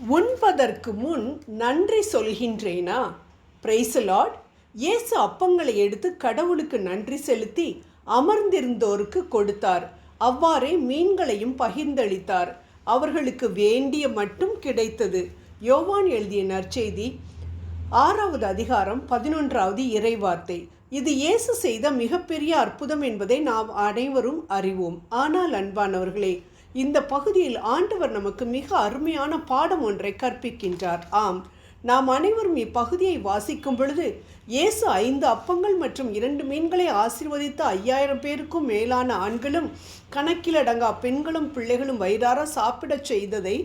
உண்பதற்கு முன் நன்றி சொல்கின்றேனா? பிரைசலாட் இயேசு அப்பங்களை எடுத்து கடவுளுக்கு நன்றி செலுத்தி அமர்ந்திருந்தோருக்கு கொடுத்தார். அவ்வாறே மீன்களையும் பகிர்ந்தளித்தார். அவர்களுக்கு வேண்டிய மட்டும் கிடைத்தது. யோவான் எழுதிய நற்செய்தி ஆறாவது அதிகாரம் பதினொன்றாவது இறைவார்த்தை. இது இயேசு செய்த மிகப்பெரிய அற்புதம் என்பதை நாம் அனைவரும் அறிவோம். ஆனால் அன்பானவர்களே இந்த பகுதியில் ஆண்டவர் நமக்கு மிக அருமையான பாடம் ஒன்றை கற்பிக்கின்றார். ஆம் நாம் அனைவரும் இப்பகுதியை வாசிக்கும் பொழுது இயேசு ஐந்து அப்பங்கள் மற்றும் இரண்டு மீன்களை ஆசிர்வதித்த ஐயாயிரம் பேருக்கும் மேலான ஆண்களும் கணக்கிலடங்கா பெண்களும் பிள்ளைகளும் வயிறார சாப்பிடச் செய்ததை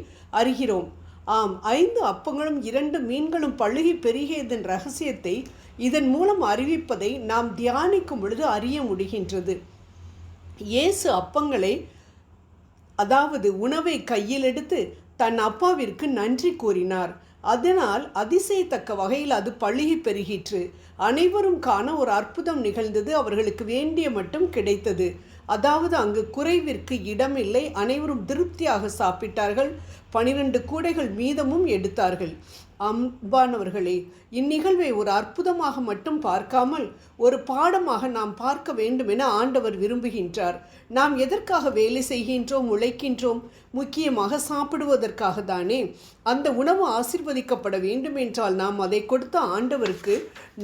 அறிகிறோம். ஆம் ஐந்து அப்பங்களும் இரண்டு மீன்களும் பழுகி பெருகியதன் ரகசியத்தை இதன் மூலம் அறிவிப்பதை நாம் தியானிக்கும் பொழுது அறிய முடிகின்றது. இயேசு அப்பங்களை அதாவது உணவை கையில் எடுத்து தன் அப்பாவிற்கு நன்றி கூறினார். அதனால் அதிசயத்தக்க வகையில் அது பழுகி பெருகிற்று. அனைவரும் காண ஒரு அற்புதம் நிகழ்ந்தது அவர்களுக்கு வேண்டிய மட்டும் கிடைத்தது. அதாவது அங்கு குறைவிற்கு இடமில்லை. அனைவரும் திருப்தியாக சாப்பிட்டார்கள். பனிரெண்டு கூடைகள் மீதமும் எடுத்தார்கள். அன்பானவர்களே இந்நிகழ்வை ஒரு அற்புதமாக மட்டும் பார்க்காமல் ஒரு பாடமாக நாம் பார்க்க வேண்டும் என ஆண்டவர் விரும்புகின்றார். நாம் எதற்காக வேலை செய்கின்றோம் உழைக்கின்றோம் முக்கியமாக சாப்பிடுவதற்காக தானே? அந்த உணவு ஆசிர்வதிக்கப்பட வேண்டும் என்றால் நாம் அதை கொடுத்த ஆண்டவருக்கு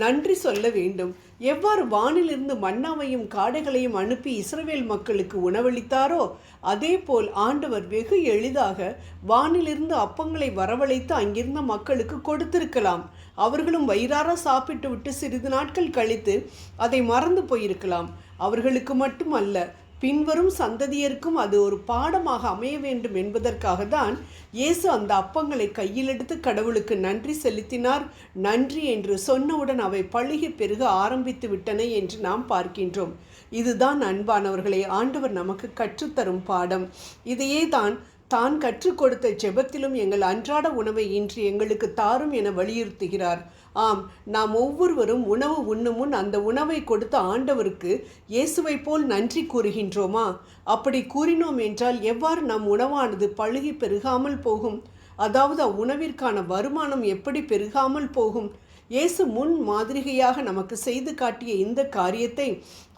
நன்றி சொல்ல வேண்டும். எவ்வாறு வானிலிருந்து மன்னாவையும் காடைகளையும் அனுப்பி இஸ்ரவேல் மக்களுக்கு உணவளித்தாரோ அதேபோல் ஆண்டவர் வெகு எளிதாக வானிலிருந்து அப்பங்களை வரவழைத்து அங்கிருந்த மக்களுக்கு கொடுத்திருக்கலாம். அவர்களும் வயிறார சாப்பிட்டு விட்டு சிறிது நாட்கள் கழித்து அதை மறந்து போயிருக்கலாம். அவர்களுக்கு மட்டுமல்ல பின்வரும் சந்ததியருக்கும் அது ஒரு பாடமாக அமைய வேண்டும் என்பதற்காக தான் இயேசு அந்த அப்பங்களை கையில் எடுத்து கடவுளுக்கு நன்றி செலுத்தினார். நன்றி என்று சொன்னவுடன் அவை பழுகி பெருக ஆரம்பித்து விட்டன என்று நாம் பார்க்கின்றோம். இதுதான் அன்பானவர்களை ஆண்டவர் நமக்கு கற்றுத்தரும் பாடம். இதையே தான் தான் கற்றுக் கொடுத்த ஜெபத்திலும் எங்கள் அன்றாட உணவை இன்று எங்களுக்கு தாரும் என வலியுறுத்துகிறார். ஆம் நாம் ஒவ்வொருவரும் உணவு உண்ணும் முன் அந்த உணவை கொடுத்த ஆண்டவருக்கு இயேசுவை போல் நன்றி கூறுகின்றோமா? அப்படி கூறினோம் என்றால் எவ்வாறு நம் உணவானது பழுகி பெருகாமல் போகும்? அதாவது அவ்வுணவிற்கான வருமானம் எப்படி பெருகாமல் போகும்? இயேசு முன் மாதிரிகையாக நமக்கு செய்து காட்டிய இந்த காரியத்தை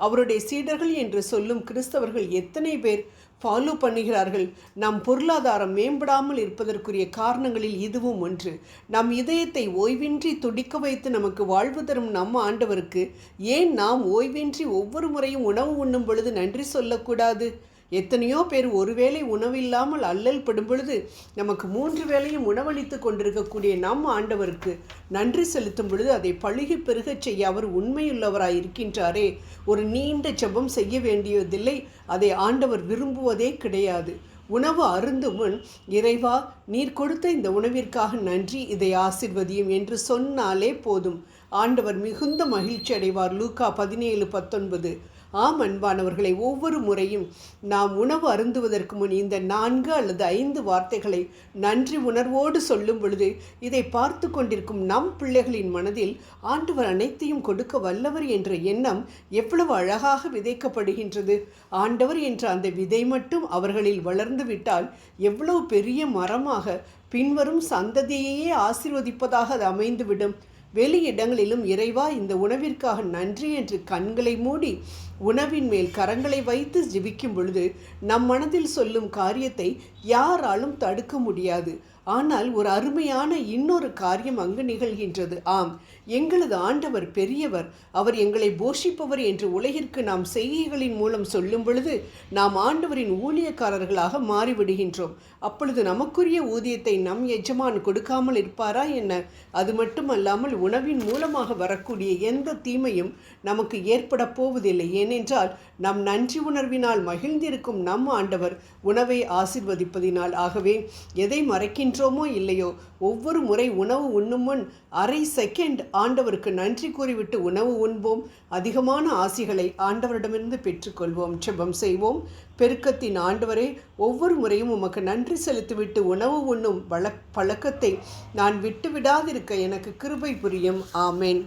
அவருடைய சீடர்கள் என்று சொல்லும் கிறிஸ்தவர்கள் எத்தனை பேர் ஃபாலோ பண்ணுகிறார்கள். நம் பொருளாதாரம் மேம்படாமல் இருப்பதற்குரிய காரணங்களில் இதுவும் ஒன்று. நம் இதயத்தை ஓய்வின்றி துடிக்க வைத்து நமக்கு வாழ்வு தரும் நம் ஆண்டவருக்கு ஏன் நாம் ஓய்வின்றி ஒவ்வொரு முறையும் உணவு உண்ணும் பொழுது நன்றி சொல்லக்கூடாது? எத்தனையோ பேர் ஒருவேளை உணவில்லாமல் அல்லல் படும் பொழுது நமக்கு மூன்று வேளையும் உணவளித்து கொண்டிருக்கக்கூடிய நம் ஆண்டவருக்கு நன்றி செலுத்தும் பொழுது அதை பழுகி பெருகச் செய்ய அவர் உண்மையுள்ளவராய் இருக்கின்றாரே. ஒரு நீண்ட செபம் செய்ய வேண்டியதில்லை. அதை ஆண்டவர் விரும்புவதே கிடையாது. உணவு அருந்து முன் இறைவா நீர் கொடுத்த இந்த உணவிற்காக நன்றி. இதை ஆசிர்வதியும் என்று சொன்னாலே போதும். ஆண்டவர் மிகுந்த மகிழ்ச்சி அடைவார் லூக்கா பதினேழு பத்தொன்பது. ஆம் அன்பானவர்களை ஒவ்வொரு முறையும் நாம் உணவு அருந்துவதற்கு முன் இந்த நான்கு அல்லது ஐந்து வார்த்தைகளை நன்றி உணர்வோடு சொல்லும் பொழுது இதை பார்த்து கொண்டிருக்கும் நம் பிள்ளைகளின் மனதில் ஆண்டவர் அனைத்தையும் கொடுக்க வல்லவர் என்ற எண்ணம் எவ்வளவு அழகாக விதைக்கப்படுகின்றது. ஆண்டவர் என்ற அந்த விதை மட்டும் அவர்களில் வளர்ந்து விட்டால் எவ்வளவு பெரிய மரமாக பின்வரும் சந்ததியையே ஆசிர்வதிப்பதாக அது அமைந்துவிடும். வெளி இடங்களிலும் இறைவா இந்த உணவிற்காக நன்றி என்று கண்களை மூடி உணவின் மேல் கரங்களை வைத்து ஜிபிக்கும் பொழுது நம் மனதில் சொல்லும் காரியத்தை யாராலும் தடுக்க முடியாது. ஆனால் ஒரு அருமையான இன்னொரு காரியம் அங்கு நிகழ்கின்றது. ஆம் எங்களது ஆண்டவர் பெரியவர் அவர் எங்களை போஷிப்பவர் என்று உலகிற்கு நாம் செய்கைகளின் மூலம் சொல்லும் பொழுது நாம் ஆண்டவரின் ஊழியக்காரர்களாக மாறிவிடுகின்றோம். அப்பொழுது நமக்குரிய ஊதியத்தை நம் எஜமான் கொடுக்காமல் இருப்பாரா என்ன? அது மட்டுமல்லாமல் உணவின் மூலமாக வரக்கூடிய எந்த தீமையும் நமக்கு ஏற்பட போவதில்லை. ஏனென்றால் நம் நன்றி உணர்வினால் மகிழ்ந்திருக்கும் நம் ஆண்டவர் உணவை ஆசிர்வதிப்பதினால். ஆகவே எதை மறைக்கின்றோமோ இல்லையோ ஒவ்வொரு முறை உணவு உண்ணும் முன் அரை செகண்ட் ஆண்டவருக்கு நன்றி கூறிவிட்டு உணவு உண்போம். அதிகமான ஆசிகளை ஆண்டவரிடமிருந்து பெற்றுக்கொள்வோம். செபம் செய்வோம். பெருக்கத்தின் ஆண்டவரே ஒவ்வொரு முறையும் உமக்கு நன்றி செலுத்திவிட்டு உணவு உண்ணும் வள பழக்கத்தை நான் விட்டு விடாதிருக்க எனக்கு கிருபை புரியும். ஆமேன்.